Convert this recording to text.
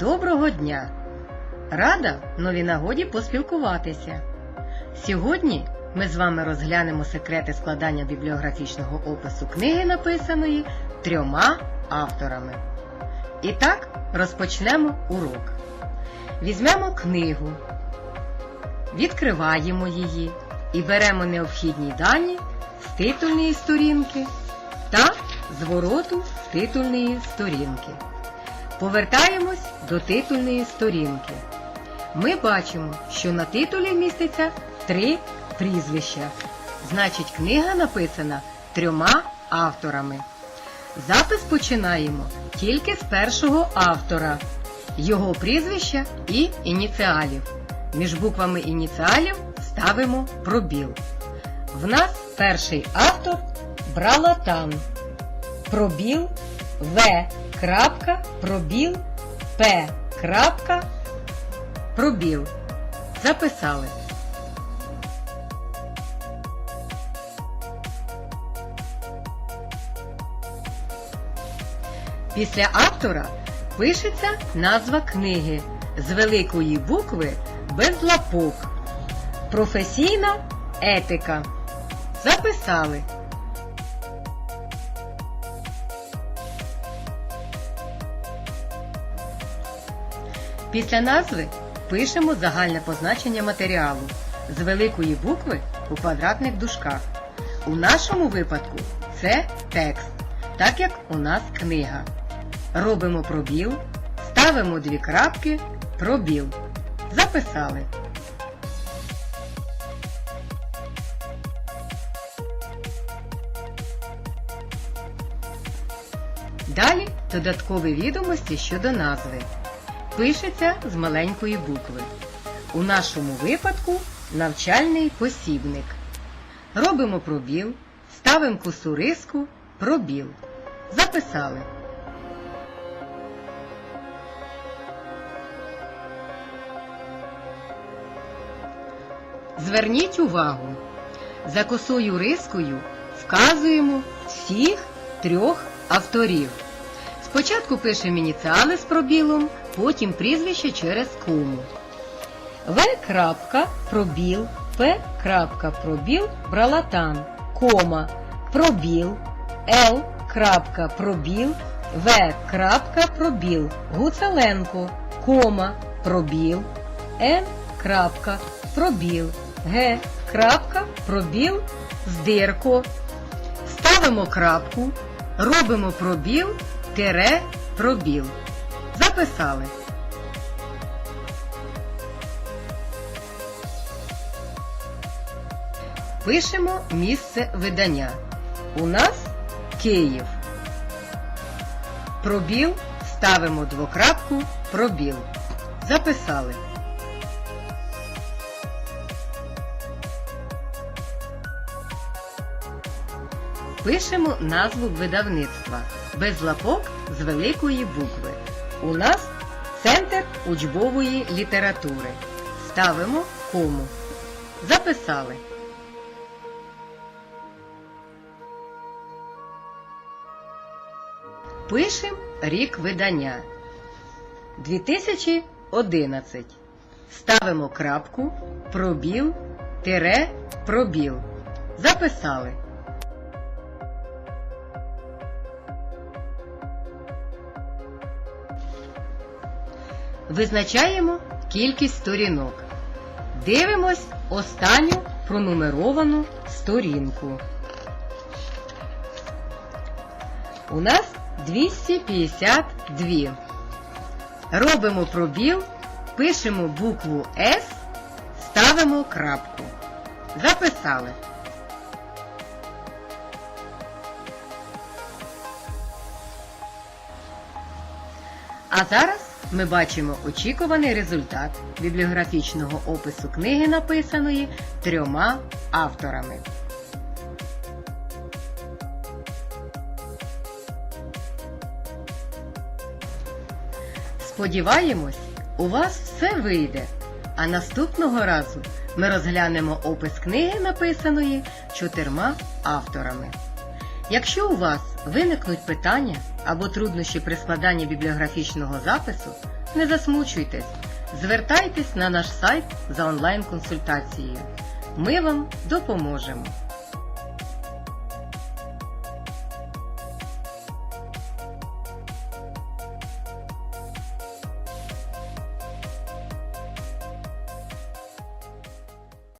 Доброго дня! Рада новій нагоді поспілкуватися. Сьогодні ми з вами розглянемо секрети складання бібліографічного опису книги, написаної трьома авторами. І так, розпочнемо урок. Візьмемо книгу, відкриваємо її і беремо необхідні дані з титульної сторінки та звороту з титульної сторінки. Повертаємось до титульної сторінки. Ми бачимо, що на титулі міститься три прізвища. Значить, книга написана трьома авторами. Запис починаємо тільки з першого автора, його прізвища і ініціалів. Між буквами ініціалів ставимо пробіл. В нас перший автор Бралатан. Пробіл В. Крапка, пробіл П. Крапка, пробіл. Записали. Після автора пишеться назва книги з великої букви без лапок. Професійна етика. Записали. Після назви пишемо загальне позначення матеріалу з великої букви у квадратних дужках. У нашому випадку це текст, так як у нас книга. Робимо пробіл, ставимо дві крапки, пробіл. Записали. Далі додаткові відомості щодо назви. Пишеться з маленької букви. У нашому випадку навчальний посібник. Робимо пробіл, ставимо косу риску, пробіл. Записали. Зверніть увагу. За косою рискою вказуємо всіх трьох авторів. Спочатку пишемо ініціали з пробілом, потім прізвище через кому. В. пробіл, П. крапка, пробіл, бралатан, кома, пробіл, Л. крапка, пробіл, В. крапка, пробіл, Гуцеленко, кома, пробіл, Н. крапка, пробіл, Г. крапка, пробіл, здирко. Ставимо крапку, робимо пробіл, тире, пробіл. Записали. Пишемо місце видання. У нас Київ. Пробіл ставимо двокрапку, пробіл. Записали. Пишемо назву видавництва без лапок з великої букви. У нас Центр учбової літератури. Ставимо кому. Записали. Пишем рік видання 2011. Ставимо крапку, пробіл, тире, пробіл. Записали. Визначаємо кількість сторінок. Дивимось останню пронумеровану сторінку. У нас 252. Робимо пробіл, пишемо букву С, ставимо крапку. Записали. А зараз ми бачимо очікуваний результат бібліографічного опису книги, написаної трьома авторами. Сподіваємось, у вас все вийде. А наступного разу ми розглянемо опис книги, написаної чотирма авторами. Якщо у вас виникнуть питання або труднощі при складанні бібліографічного запису, Не засмучуйтесь, звертайтесь на наш сайт за онлайн-консультацією. Ми вам допоможемо.